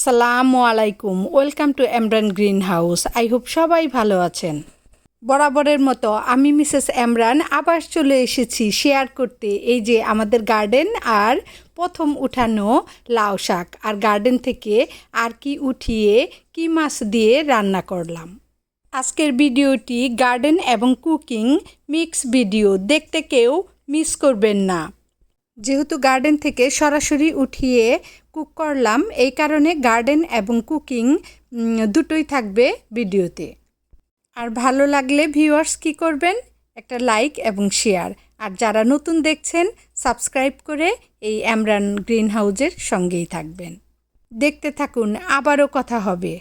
আসসালামু আলাইকুম। Welcome to Emran green house I hope সবাই ভালো আছেন। বরাবরের মতো আমি মিসেস এমরান আবার চলে এসেছি শেয়ার করতে। এই যে আমাদের গার্ডেন আর প্রথম উঠানো লাউ শাক। আর গার্ডেন থেকে আর কি উঠিয়ে কি মাছ দিয়ে রান্না করলাম। আজকের ভিডিওটি গার্ডেন এবং কুকিং মিক্স ভিডিও দেখতে কেউ মিস করবেন না। যেহেতু গার্ডেন থেকে সরাসরি উঠিয়ে কুক করলাম, এই কারণে গার্ডেন এবং কুকিং দুটোই থাকবে ভিডিওতে। আর ভালো লাগলে ভিউয়ার্স কি করবেন? একটা লাইক এবং শেয়ার। আর যারা নতুন দেখছেন, সাবস্ক্রাইব করে এই অ্যামরান গ্রিন হাউজের সঙ্গেই থাকবেন। দেখতে থাকুন, আবারও কথা হবে।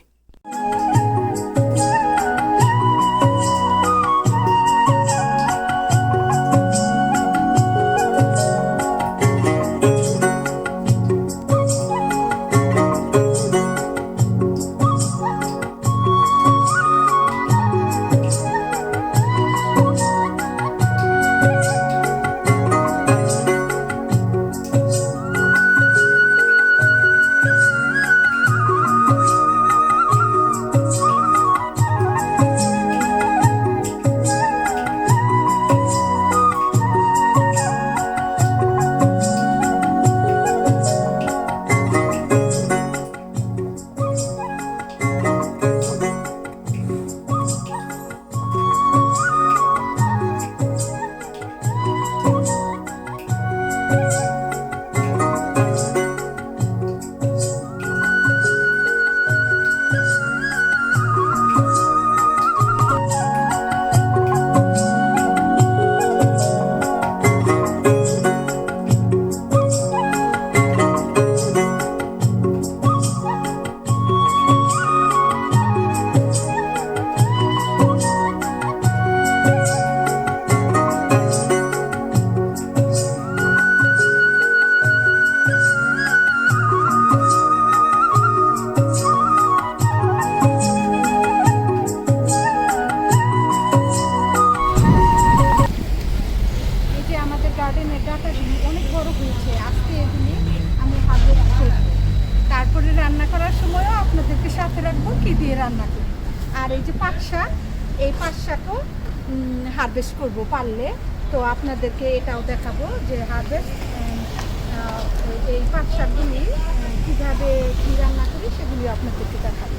হারভেস্ট করব পারলে, তো আপনাদেরকে এটাও দেখাবো যে হারভেস্ট এই পাট শাকগুলি কীভাবে কী রান্না করি সেগুলি আপনাদেরকে দেখাবো।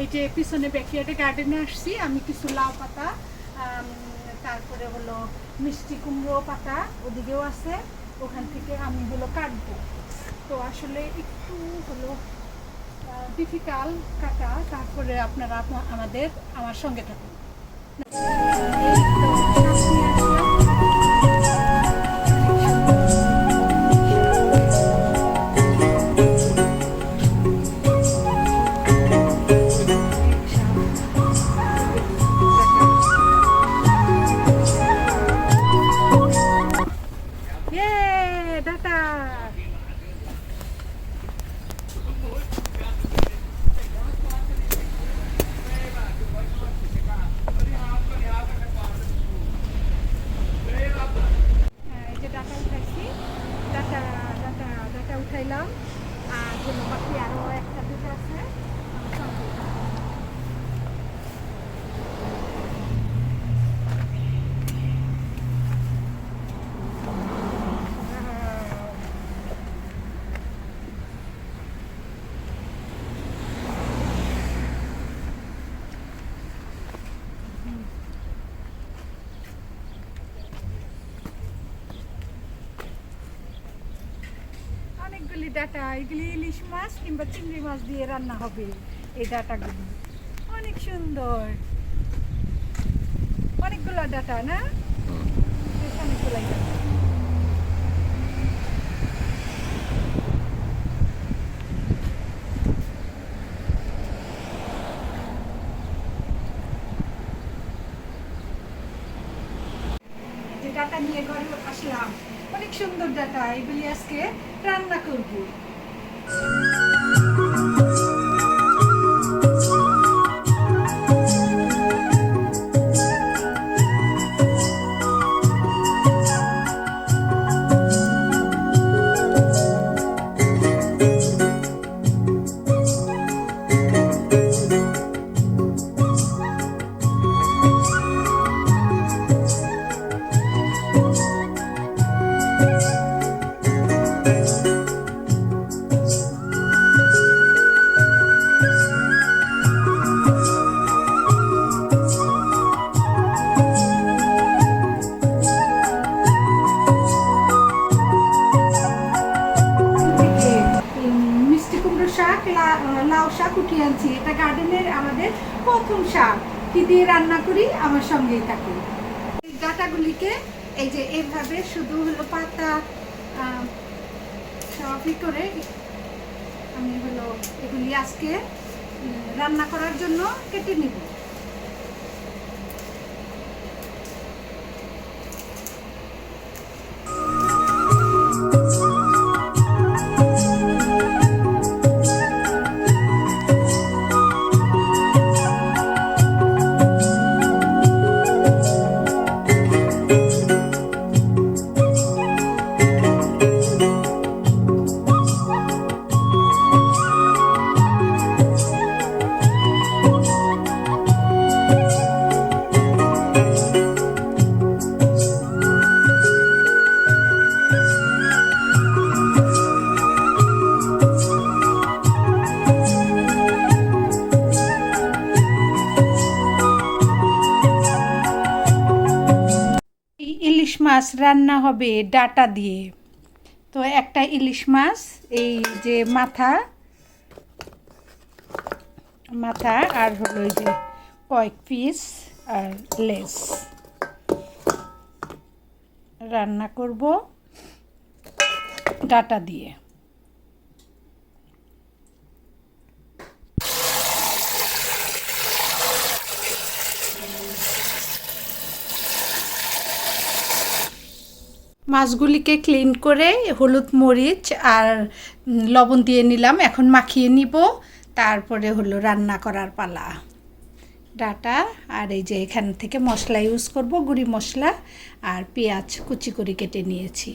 এই যে পিছনে ব্যাকইয়ার্ডে গার্ডেনে আসছি, আমি কিছু লাউ পাতা তারপরে হলো মিষ্টি কুমড়ো পাতা ওদিকেও আছে, ওখান থেকে আমি হলো কাটবো। তো আসলে একটু হলো ডিফিকাল্ট কাটা, তারপরে আপনারা আমাদের, আমার সঙ্গে থাকুন। 那。ডাটা উঠাইলাম আর হলো বাকি আরও একটা দুটো আছে আমার সঙ্গে থাকুন। অনেকগুলি ডাটা, এগুলি ইলিশ মাছ কিংবা চিংড়ি মাছ দিয়ে রান্না হবে এই ডাটাগুলি। অনেক সুন্দর। অনেকগুলো ডাটা, না? বেশ অনেকগুলাই ডাটা যে ডাটা নিয়ে ঘরে আসলাম অনেক সুন্দর ডাটা এগুলি আজকে রান্না করব। উঠিয়ে আনছি। এটা গার্ডেনের আমাদের প্রথম শাক। কি দিয়ে রান্না করি? আমার সঙ্গেই থাকি এই ডাটাগুলিকে এই যে এভাবে শুধু হলো পাতা সবই করে আমি হলো এগুলি আজকে রান্না করার জন্য কেটে নিব। মাছ রান্না হবে ডাটা দিয়ে। তো একটা ইলিশ মাছ, এই যে মাথা মাথা আর হলো যে কয়েক পিস আর লেস। রান্না করব ডাটা দিয়ে। মাছগুলিকে ক্লিন করে হলুদ মরিচ আর লবণ দিয়ে নিলাম। এখন মাখিয়ে নিব। তারপরে হলো রান্না করার পালা। ডাটা আর এই যে এখান থেকে মশলা ইউজ করব, গুঁড়ি মশলা আর পেঁয়াজ কুচি করে কেটে নিয়েছি।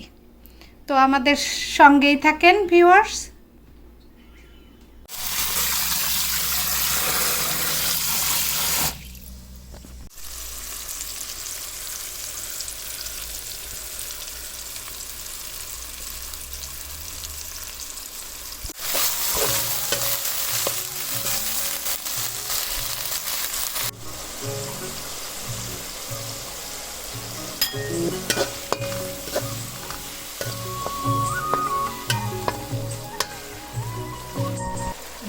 তো আমাদের সঙ্গেই থাকেন ভিউয়ার্স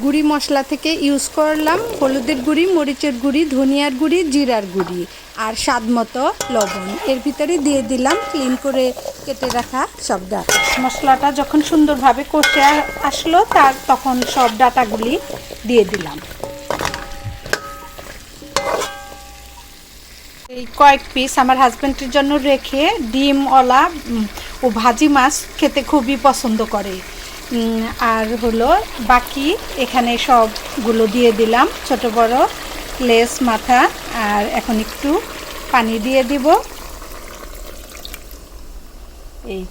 গুঁড়ি মশলা থেকে ইউজ করলাম হলুদের গুঁড়ি মরিচের গুঁড়ি ধনিয়ার গুঁড়ি জিরার গুঁড়ি আর স্বাদ মতো লবণ। এর ভিতরে দিয়ে দিলাম ক্লিন করে কেটে রাখা সব ডাটা। মশলাটা যখন সুন্দরভাবে কষে আসলো তার তখন সব ডাটাগুলি দিয়ে দিলাম। এই কয়েক পিস আমার হাজব্যান্ডের জন্য রেখে ডিমওয়ালা উম, ও ভাজি মাছ খেতে খুবই পছন্দ করে। আর হলো বাকি এখানে সবগুলো দিয়ে দিলাম, ছোট বড় লেস, মাথা, আর এখন একটু পানি দিয়ে দিব। এই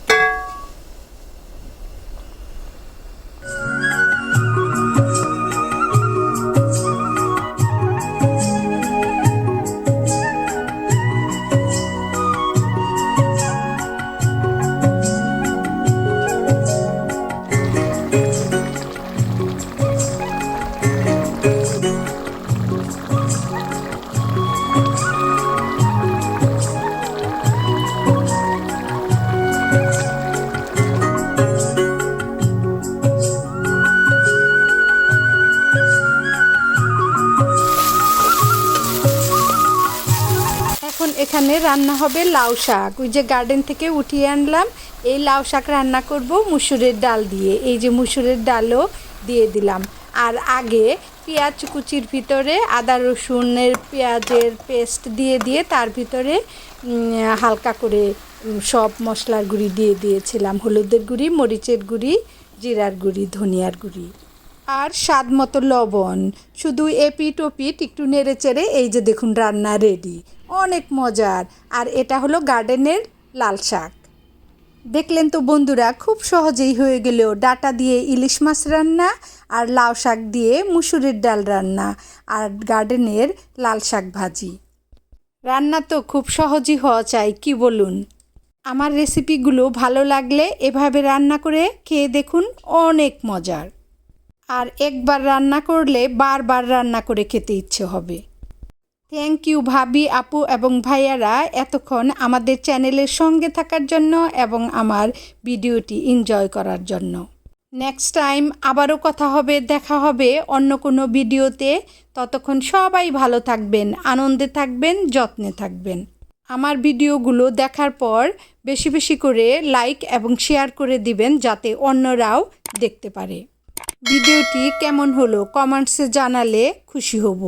রান্না হবে লাউ শাক। ওই যে গার্ডেন থেকে উঠিয়ে আনলাম, এই লাউ শাক রান্না করব মুসুরের ডাল দিয়ে। এই যে মুসুরের ডালও দিয়ে দিলাম। আর আগে পেঁয়াজ কুচির ভিতরে আদা রসুনের পেঁয়াজের পেস্ট দিয়ে দিয়ে তার ভিতরে হালকা করে সব মশলার গুঁড়ি দিয়ে দিয়েছিলাম। হলুদের গুঁড়ি, মরিচের গুঁড়ি, জিরার গুঁড়ি, ধনিয়ার গুঁড়ি। আর স্বাদ মতো লবণ। শুধু এপিট ওপিট একটু নেড়ে চেড়ে এই যে দেখুন রান্না রেডি অনেক মজার। আর এটা হলো গার্ডেনের লাল শাক। দেখলেন তো বন্ধুরা, খুব সহজেই হয়ে গেলেও ডাটা দিয়ে ইলিশ মাছ রান্না আর লাউ শাক দিয়ে মুসুরির ডাল রান্না আর গার্ডেনের লাল শাক ভাজি। রান্না তো খুব সহজই হওয়া চাই, কি বলুন? আমার রেসিপিগুলো ভালো লাগলে এভাবে রান্না করে খেয়ে দেখুন অনেক মজার। আর একবার রান্না করলে বারবার রান্না করে খেতে ইচ্ছে হবে। থ্যাংক ইউ ভাবি, আপু এবং ভাইয়ারা এতক্ষণ আমাদের চ্যানেলের সঙ্গে থাকার জন্য এবং আমার ভিডিওটি এনজয় করার জন্য। নেক্সট টাইম আবারও কথা হবে, দেখা হবে অন্য কোনো ভিডিওতে। ততক্ষণ সবাই ভালো থাকবেন, আনন্দে থাকবেন, যত্নে থাকবেন। আমার ভিডিওগুলো দেখার পর বেশি বেশি করে লাইক এবং শেয়ার করে দিবেন যাতে অন্যরাও দেখতে পারে। ভিডিওটি কেমন হলো কমেন্টসে জানালে খুশি হব।